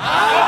হবে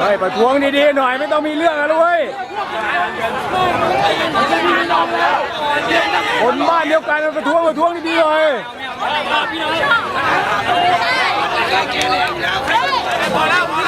ไฮ้ประท้วงดีๆหน่อยไม่ต้องมีเรื่องแล้วเว้ยคนบ้านเดียวกันมาประท้วงประท้วงดีๆหน่อยพอแล้ว